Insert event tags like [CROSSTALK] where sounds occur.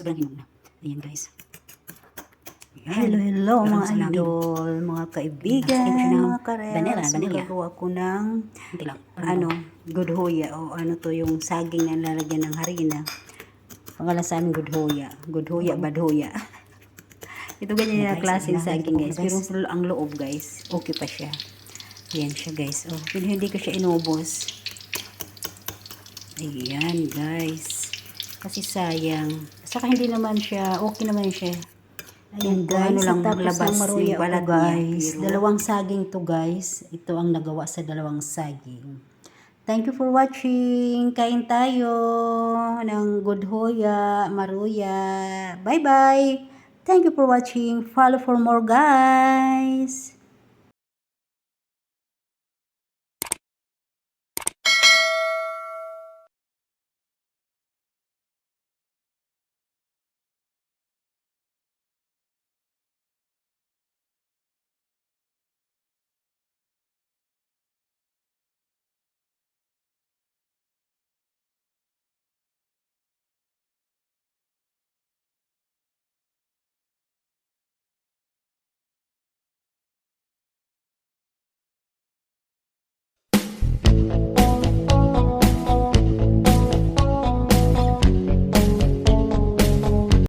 sobrang hinang na. Ayan guys. Ayan. Hello, hello Parang mga idol, mga kaibigan, mga karels. Vanilla, vanilla. Magagawa ko ng ano, ano gudhoya o ano to yung saging na lalagyan ng harina. Pangalan sa amin gudhoya. Gudhoya, okay. badhoya. [LAUGHS] Ito ganyan na klaseng saging guys. Pero ang loob guys, okay pa siya. Ayan siya guys. Oh, hindi ko siya inubos. Ayan guys. Kasi sayang. Saka hindi naman siya, okay naman siya. Ayan Ito, guys, ano lang, tapos labas ng maruya ko niya, guys. pero- Dalawang saging to guys. Ito ang nagawa sa dalawang saging. Thank you for watching. Kain tayo ng good hoya, maruya. Bye-bye. Thank you for watching. Follow for more guys.